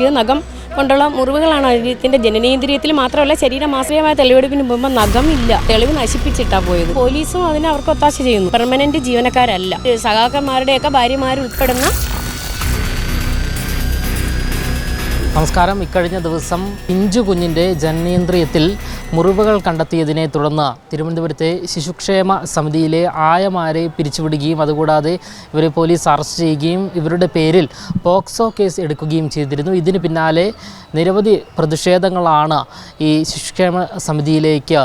പറ്റിയത് നഖം കൊണ്ടുള്ള മുറിവുകളാണ് ശരീരത്തിന്റെ ജനനേന്ദ്രിയത്തിൽ മാത്രമല്ല ശരീരമാശ്രയമായ തെളിവെടുപ്പിന് മുമ്പ് നഖമില്ല തെളിവ് നശിപ്പിച്ചിട്ടാ പോയത്. പോലീസും അതിനെ അവർക്ക് ഒത്താശ ചെയ്യുന്നു. പെർമനന്റ് ജീവനക്കാരല്ല. സഹാക്കന്മാരുടെയൊക്കെ ഭാര്യമാരുൾപ്പെടുന്ന നമസ്കാരം ഇക്കഴിഞ്ഞ ദിവസം പിഞ്ചു കുഞ്ഞിന്റെ ജനനേന്ദ്രിയത്തിൽ മുറിവുകൾ കണ്ടെത്തിയതിനെ തുടർന്ന് തിരുവനന്തപുരത്തെ ശിശുക്ഷേമ സമിതിയിലെ ആയമാരെ പിരിച്ചുവിടുകയും അതുകൂടാതെ ഇവരെ പോലീസ് അറസ്റ്റ് ചെയ്യുകയും ഇവരുടെ പേരിൽ പോക്സോ കേസ് എടുക്കുകയും ചെയ്തിരുന്നു. ഇതിന് പിന്നാലെ നിരവധി പ്രതിഷേധങ്ങളാണ് ഈ ശിശുക്ഷേമ സമിതിയിലേക്ക്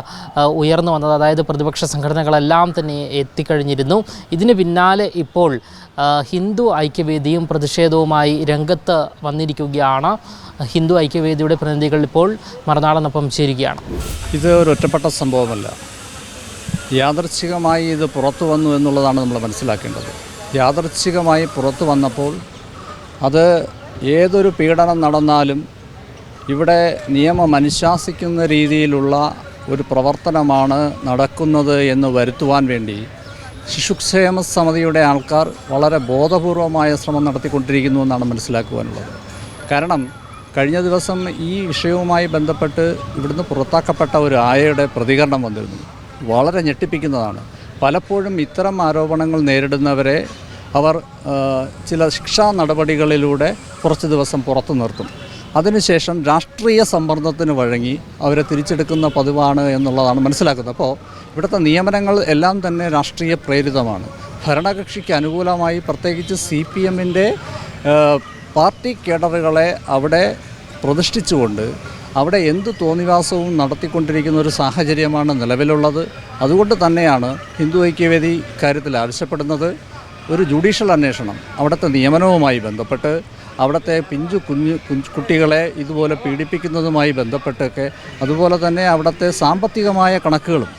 ഉയർന്നു വന്നത്. അതായത് പ്രതിപക്ഷ സംഘടനകളെല്ലാം തന്നെ എത്തിക്കഴിഞ്ഞിരുന്നു. ഇതിന് പിന്നാലെ ഇപ്പോൾ ഹിന്ദു ഐക്യവേദിയും പ്രതിഷേധവുമായി രംഗത്ത് വന്നിരിക്കുകയാണ്. ഹിന്ദു ഐക്യവേദിയുടെ പ്രതിനിധികൾ ഇപ്പോൾ മറുനാടനൊപ്പം ചേരുകയാണ്. ഇത് ഒരു ഒറ്റപ്പെട്ട സംഭവമല്ല. യാദർച്ഛികമായി ഇത് പുറത്തു വന്നു എന്നുള്ളതാണ് നമ്മൾ മനസ്സിലാക്കേണ്ടത്. യാദർച്ഛികമായി പുറത്തു വന്നപ്പോൾ അത് ഏതൊരു പീഡനം നടന്നാലും ഇവിടെ നിയമം അനുശാസിക്കുന്ന രീതിയിലുള്ള ഒരു പ്രവർത്തനമാണ് നടക്കുന്നത് എന്ന് വരുത്തുവാൻ വേണ്ടി ശിശുക്ഷേമ സമിതിയുടെ ആൾക്കാർ വളരെ ബോധപൂർവമായ ശ്രമം നടത്തിക്കൊണ്ടിരിക്കുന്നു എന്നാണ് മനസ്സിലാക്കുവാനുള്ളത്. കാരണം കഴിഞ്ഞ ദിവസം ഈ വിഷയവുമായി ബന്ധപ്പെട്ട് ഇവിടുന്ന് പുറത്താക്കപ്പെട്ട ഒരു ആയയുടെ പ്രതികരണം വന്നിരുന്നു. വളരെ ഞെട്ടിപ്പിക്കുന്നതാണ്. പലപ്പോഴും ഇത്തരം ആരോപണങ്ങൾ നേരിടുന്നവരെ അവർ ചില ശിക്ഷാ നടപടികളിലൂടെ കുറച്ച് ദിവസം പുറത്തു നിർത്തും. അതിനുശേഷം രാഷ്ട്രീയ സമ്മർദ്ദത്തിന് വഴങ്ങി അവരെ തിരിച്ചെടുക്കുന്ന പതിവാണ് എന്നുള്ളതാണ് മനസ്സിലാക്കുന്നത്. അപ്പോൾ ഇവിടുത്തെ നിയമനങ്ങൾ എല്ലാം തന്നെ രാഷ്ട്രീയ പ്രേരിതമാണ്. ഭരണകക്ഷിക്ക് അനുകൂലമായി പ്രത്യേകിച്ച് സി പി എമ്മിന്റെ പാർട്ടി കേഡറുകളെ അവിടെ പ്രതിഷ്ഠിച്ചുകൊണ്ട് അവിടെ എന്ത് തോന്നിവാസവും നടത്തിക്കൊണ്ടിരിക്കുന്ന ഒരു സാഹചര്യമാണ് നിലവിലുള്ളത്. അതുകൊണ്ട് തന്നെയാണ് ഹിന്ദു ഐക്യവേദി കാര്യത്തിൽ ആവശ്യപ്പെടുന്നത്. ഒരു ജുഡീഷ്യൽ അന്വേഷണം അവിടുത്തെ നിയമനവുമായി ബന്ധപ്പെട്ട് അവിടുത്തെ പിഞ്ചു കുഞ്ഞു കുട്ടികളെ ഇതുപോലെ പീഡിപ്പിക്കുന്നതുമായി ബന്ധപ്പെട്ടൊക്കെ അതുപോലെ തന്നെ അവിടുത്തെ സാമ്പത്തികമായ കണക്കുകളും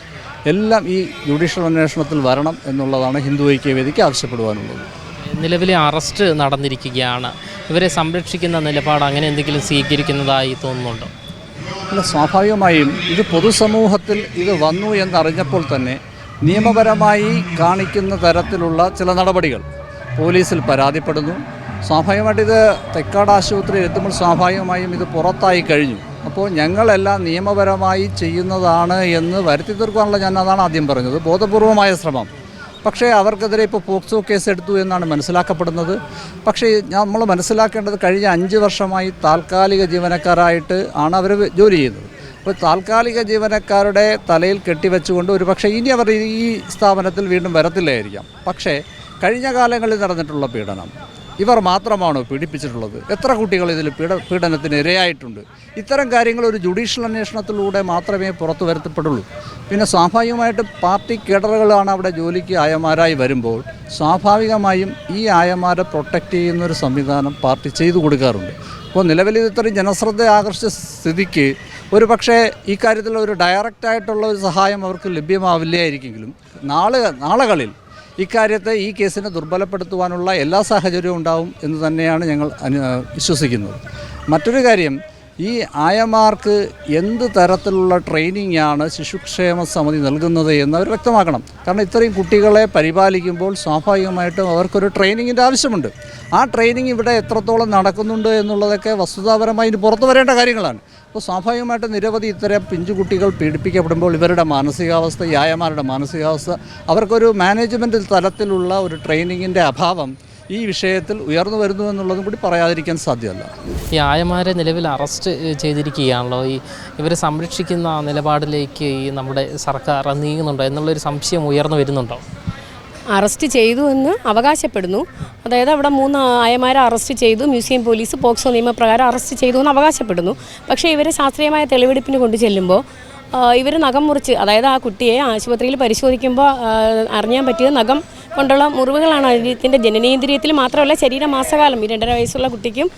എല്ലാം ഈ ജുഡീഷ്യൽ അന്വേഷണത്തിൽ വരണം എന്നുള്ളതാണ് ഹിന്ദു ഐക്യവേദിക്ക് ആവശ്യപ്പെടുവാനുള്ളത്. നിലവിലെ അറസ്റ്റ് നടന്നിരിക്കുകയാണ്. ഇവരെ സംരക്ഷിക്കുന്ന നിലപാട് അങ്ങനെ എന്തെങ്കിലും സ്വീകരിക്കുന്നതായി തോന്നുന്നുണ്ടോ? അല്ല സ്വാഭാവികമായും ഇത് പൊതുസമൂഹത്തിൽ ഇത് വന്നു എന്നറിഞ്ഞപ്പോൾ തന്നെ നിയമപരമായി കാണിക്കുന്ന തരത്തിലുള്ള ചില നടപടികൾ പോലീസിൽ പരാതിപ്പെടുന്നു. സ്വാഭാവികമായിട്ട് ഇത് തെക്കാട് ആശുപത്രിയിൽ എത്തുമ്പോൾ സ്വാഭാവികമായും ഇത് പുറത്തായി കഴിഞ്ഞു. അപ്പോൾ ഞങ്ങളെല്ലാം നിയമപരമായി ചെയ്യുന്നതാണ് എന്ന് വരുത്തി തീർക്കാനുള്ള ഞാൻ അതാണ് ആദ്യം പറഞ്ഞത്. ബോധപൂർവമായ ശ്രമം. പക്ഷേ അവർക്കെതിരെ ഇപ്പോൾ പോക്സോ കേസ് എടുത്തു എന്നാണ് മനസ്സിലാക്കപ്പെടുന്നത്. പക്ഷേ നമ്മൾ മനസ്സിലാക്കേണ്ടത് കഴിഞ്ഞ അഞ്ച് വർഷമായി താൽക്കാലിക ജീവനക്കാരായിട്ട് ആണ് അവർ ജോലി ചെയ്യുന്നത്. അപ്പോൾ താൽക്കാലിക ജീവനക്കാരുടെ തലയിൽ കെട്ടിവെച്ചുകൊണ്ട് ഒരു പക്ഷേ ഇനി അവർ ഈ സ്ഥാപനത്തിൽ വീണ്ടും വരത്തില്ലായിരിക്കാം. പക്ഷേ കഴിഞ്ഞ കാലങ്ങളിൽ നടന്നിട്ടുള്ള പീഡനം ഇവർ മാത്രമാണോ പീഡിപ്പിച്ചിട്ടുള്ളത്? എത്ര കുട്ടികൾ ഇതിൽ പീഡ പീഡനത്തിന് ഇരയായിട്ടുണ്ട്? ഇത്തരം കാര്യങ്ങൾ ഒരു ജുഡീഷ്യൽ അന്വേഷണത്തിലൂടെ മാത്രമേ പുറത്തു വരുത്തപ്പെടുള്ളൂ. പിന്നെ സ്വാഭാവികമായിട്ട് പാർട്ടി കേഡറുകളാണ് അവിടെ ജോലിക്ക് ആയമാരായി വരുമ്പോൾ സ്വാഭാവികമായും ഈ ആയമാരെ പ്രൊട്ടക്റ്റ് ചെയ്യുന്ന ഒരു സംവിധാനം പാർട്ടി ചെയ്തു കൊടുക്കാറുണ്ട്. അപ്പോൾ നിലവിൽ ഇത് ഇത്രയും ജനശ്രദ്ധ ആകർഷിച്ച സ്ഥിതിക്ക് ഒരു പക്ഷേ ഈ കാര്യത്തിൽ ഒരു ഡയറക്റ്റായിട്ടുള്ള ഒരു സഹായം അവർക്ക് ലഭ്യമാവില്ലായിരിക്കുമെങ്കിലും നാളെ നാളുകളിൽ ഇക്കാര്യത്തെ ഈ കേസിനെ ദുർബലപ്പെടുത്തുവാനുള്ള എല്ലാ സാഹചര്യവും ഉണ്ടാവും എന്ന് തന്നെയാണ് ഞങ്ങൾ വിശ്വസിക്കുന്നത്. മറ്റൊരു കാര്യം ഈ ആയമാർക്ക് എന്ത് തരത്തിലുള്ള ട്രെയിനിങ് ആണ് ശിശുക്ഷേമ സമിതി നൽകുന്നത് എന്ന് അവർ വ്യക്തമാക്കണം. കാരണം ഇത്രയും കുട്ടികളെ പരിപാലിക്കുമ്പോൾ സ്വാഭാവികമായിട്ടും അവർക്കൊരു ട്രെയിനിങ്ങിന്റെ ആവശ്യമുണ്ട്. ആ ട്രെയിനിങ് ഇവിടെ എത്രത്തോളം നടക്കുന്നുണ്ട് എന്നുള്ളതൊക്കെ വസ്തുതാപരമായി ഇനി പുറത്തു വരേണ്ട കാര്യങ്ങളാണ്. അപ്പോൾ സ്വാഭാവികമായിട്ടും നിരവധി ഇത്തരം പിഞ്ചുകുട്ടികൾ പീഡിപ്പിക്കപ്പെടുമ്പോൾ ഇവരുടെ മാനസികാവസ്ഥ ആയമാരുടെ മാനസികാവസ്ഥ അവർക്കൊരു മാനേജ്മെന്റ് തലത്തിലുള്ള ഒരു ട്രെയിനിങ്ങിന്റെ അഭാവം ഈ വിഷയത്തിൽ ഉയർന്നു വരുന്നു എന്നുള്ളതും കൂടി പറയാതിരിക്കാൻ സാധ്യമല്ല. ഈ ആയമാരെ നിലവിൽ അറസ്റ്റ് ചെയ്തിരിക്കുകയാണല്ലോ. ഈ ഇവരെ സംരക്ഷിക്കുന്ന നിലപാടിലേക്ക് ഈ നമ്മുടെ സർക്കാർ നീങ്ങുന്നുണ്ടോ എന്നുള്ളൊരു സംശയം ഉയർന്നു വരുന്നുണ്ടോ? അറസ്റ്റ് ചെയ്തു എന്ന് അവകാശപ്പെടുന്നു. അതായത് അവിടെ മൂന്ന് ആയമാരെ അറസ്റ്റ് ചെയ്തു. മ്യൂസിയം പോലീസ് പോക്സോ നിയമപ്രകാരം അറസ്റ്റ് ചെയ്തു എന്ന് അവകാശപ്പെടുന്നു. പക്ഷേ ഇവരെ ശാസ്ത്രീയമായ തെളിവെടുപ്പിന് കൊണ്ടു ചെല്ലുമ്പോൾ ഇവർ നഖം മുറിച്ച് അതായത് ആ കുട്ടിയെ ആശുപത്രിയിൽ പരിശോധിക്കുമ്പോൾ അറിയാൻ പറ്റിയത് നഖം കൊണ്ടുള്ള മുറിവുകളാണ് ശരീരത്തിന്റെ ജനനേന്ദ്രിയത്തിൽ മാത്രമല്ല ശരീരമാസകാലം ഈ രണ്ടര വയസ്സുള്ള കുട്ടിക്കും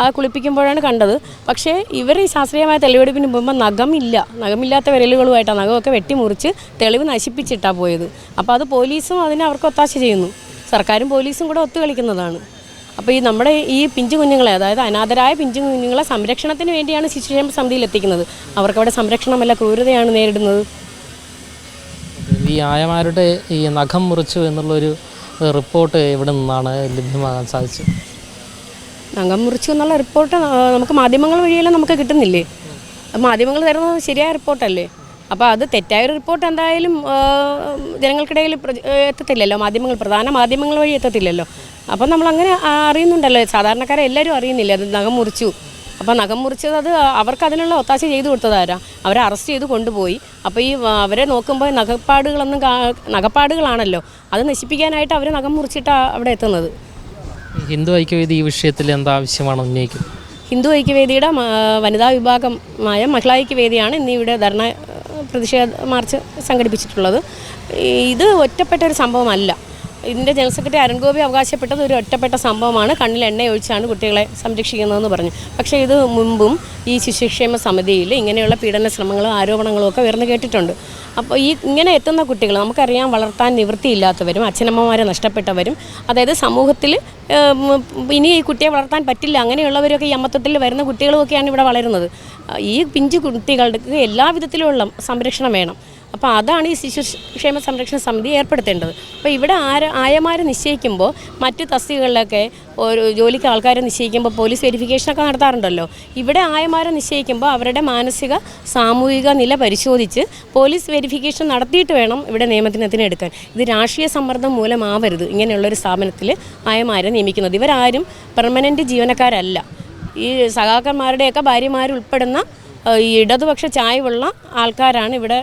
ആ കുളിപ്പിക്കുമ്പോഴാണ് കണ്ടത്. പക്ഷേ ഇവർ ഈ ശാസ്ത്രീയമായ തെളിവെടുപ്പിന് പോകുമ്പോൾ നഖമില്ല. നഖമില്ലാത്ത വിരലുകളുമായിട്ടാണ് നഖമൊക്കെ വെട്ടിമുറിച്ച് തെളിവ് നശിപ്പിച്ചിട്ടാണ് പോയത്. അപ്പോൾ അത് പോലീസും അതിനെ അവർക്ക് ഒത്താശ ചെയ്യുന്നു. സർക്കാരും പോലീസും കൂടെ ഒത്തുകളിക്കുന്നതാണ് അപ്പോൾ ഈ നമ്മുടെ ഈ പിഞ്ചു കുഞ്ഞുങ്ങളെ അതായത് അനാഥരായ പിഞ്ചു കുഞ്ഞുങ്ങളെ സംരക്ഷണത്തിന് വേണ്ടിയാണ് ശിശുക്ഷേമ സമിതിയിൽ എത്തിക്കുന്നത്. അവർക്കവിടെ സംരക്ഷണമല്ല ക്രൂരതയാണ് നേരിടുന്നത്. ഈ ആയമാരുടെ ഈ നഖം മുറിച്ചു എന്നുള്ളൊരു റിപ്പോർട്ട് എവിടെ നിന്നാണ് ലഭ്യമാകാൻ സാധിച്ചത്. നഖം മുറിച്ചു എന്നുള്ള റിപ്പോർട്ട് നമുക്ക് മാധ്യമങ്ങൾ വഴിയെല്ലാം നമുക്ക് കിട്ടുന്നില്ലേ? മാധ്യമങ്ങൾ തരുന്നത് ശരിയായ റിപ്പോർട്ടല്ലേ? അപ്പോൾ അത് തെറ്റായ ഒരു റിപ്പോർട്ട് എന്തായാലും ജനങ്ങൾക്കിടയിൽ എത്തത്തില്ലല്ലോ. മാധ്യമങ്ങൾ പ്രധാന മാധ്യമങ്ങൾ വഴി എത്തത്തില്ലല്ലോ. അപ്പം നമ്മൾ അങ്ങനെ അറിയുന്നുണ്ടല്ലോ. സാധാരണക്കാരെ എല്ലാവരും അറിയുന്നില്ല? അത് നഖം മുറിച്ചു. അപ്പോൾ നഖം മുറിച്ചത് അത് അവർക്ക് അതിനുള്ള ഒത്താശ ചെയ്തു കൊടുത്തതാരാ? അവരെ അറസ്റ്റ് ചെയ്ത് കൊണ്ടുപോയി. അപ്പോൾ ഈ അവരെ നോക്കുമ്പോൾ നഖപ്പാടുകളൊന്നും നഖപ്പാടുകളാണല്ലോ. അത് നശിപ്പിക്കാനായിട്ട് അവർ നഖം മുറിച്ചിട്ടാണ് അവിടെ എത്തുന്നത്. ഹിന്ദു ഐക്യവേദി ഈ വിഷയത്തിൽ എന്താ ആവശ്യമാണ് ഉന്നയിക്കുന്നത്? ഹിന്ദു ഐക്യവേദിയുടെ വനിതാ വിഭാഗമായ മഹിളാ ഐക്യവേദിയാണ് ഇന്ന് ഇവിടെ ധർണ പ്രതിഷേധ മാർച്ച് സംഘടിപ്പിച്ചിട്ടുള്ളത്. ഇത് ഒറ്റപ്പെട്ട ഒരു സംഭവമല്ല. ഇതിന്റെ ജനറൽ സെക്രട്ടറി അരുൺഗോപി അവകാശപ്പെട്ടത് ഒരു ഒറ്റപ്പെട്ട സംഭവമാണ്. കണ്ണിൽ എണ്ണ ഒഴിച്ചാണ് കുട്ടികളെ സംരക്ഷിക്കുന്നതെന്ന് പറഞ്ഞു. പക്ഷേ ഇത് മുമ്പും ഈ ശിശുക്ഷേമ സമിതിയിൽ ഇങ്ങനെയുള്ള പീഡന ശ്രമങ്ങളും ആരോപണങ്ങളും ഒക്കെ ഉയർന്നു കേട്ടിട്ടുണ്ട്. അപ്പോൾ ഈ ഇങ്ങനെ എത്തുന്ന കുട്ടികൾ നമുക്കറിയാം വളർത്താൻ നിവൃത്തിയില്ലാത്തവരും അച്ഛനമ്മമാരെ നഷ്ടപ്പെട്ടവരും അതായത് സമൂഹത്തിൽ ഇനി ഈ കുട്ടിയെ വളർത്താൻ പറ്റില്ല അങ്ങനെയുള്ളവരൊക്കെ ഈ അമ്മത്വത്തിൽ വരുന്ന കുട്ടികളുമൊക്കെയാണ് ഇവിടെ വളരുന്നത്. ഈ പിഞ്ചു കുട്ടികൾക്ക് എല്ലാ വിധത്തിലുള്ള സംരക്ഷണം വേണം. അപ്പോൾ അതാണ് ഈ ശിശുക്ഷേമ സംരക്ഷണ സമിതി ഏർപ്പെടുത്തേണ്ടത്. അപ്പോൾ ഇവിടെ ആര ആയമാരെ നിശ്ചയിക്കുമ്പോൾ മറ്റ് തസ്തികകളിലൊക്കെ ഒരു ജോലിക്ക് ആൾക്കാരെ നിശ്ചയിക്കുമ്പോൾ പോലീസ് വെരിഫിക്കേഷനൊക്കെ നടത്താറുണ്ടല്ലോ. ഇവിടെ ആയമാരെ നിശ്ചയിക്കുമ്പോൾ അവരുടെ മാനസിക സാമൂഹിക നില പരിശോധിച്ച് പോലീസ് വെരിഫിക്കേഷൻ നടത്തിയിട്ട് വേണം ഇവിടെ നിയമത്തിനെത്തിന് എടുക്കാൻ. ഇത് രാഷ്ട്രീയ സമ്മർദ്ദം മൂലമാവരുത് ഇങ്ങനെയുള്ളൊരു സ്ഥാപനത്തിൽ ആയമാരെ നിയമിക്കുന്നത്. ഇവരാരും പെർമനന്റ് ജീവനക്കാരല്ല. ഈ സഹാക്കന്മാരുടെയൊക്കെ ഭാര്യമാരുൾപ്പെടുന്ന ഈ ഇടതുപക്ഷ ചായവുള്ള ആൾക്കാരാണ് ഇവിടെ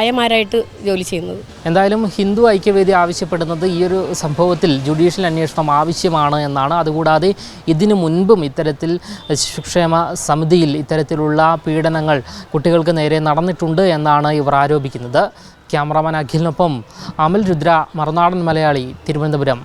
അയമാരായിട്ട് ജോലി ചെയ്യുന്നത്. എന്തായാലും ഹിന്ദു ഐക്യവേദി ആവശ്യപ്പെടുന്നത് ഈ ഒരു സംഭവത്തിൽ ജുഡീഷ്യൽ അന്വേഷണം ആവശ്യമാണ് എന്നാണ്. അതുകൂടാതെ ഇതിനു മുൻപും ഇത്തരത്തിൽ ശിശുക്ഷേമ സമിതിയിൽ ഇത്തരത്തിലുള്ള പീഡനങ്ങൾ കുട്ടികൾക്ക് നേരെ നടന്നിട്ടുണ്ട് എന്നാണ് ഇവർ ആരോപിക്കുന്നത്. ക്യാമറാമാൻ അഖിലിനൊപ്പം അമൽ രുദ്ര മറുനാടൻ മലയാളി തിരുവനന്തപുരം.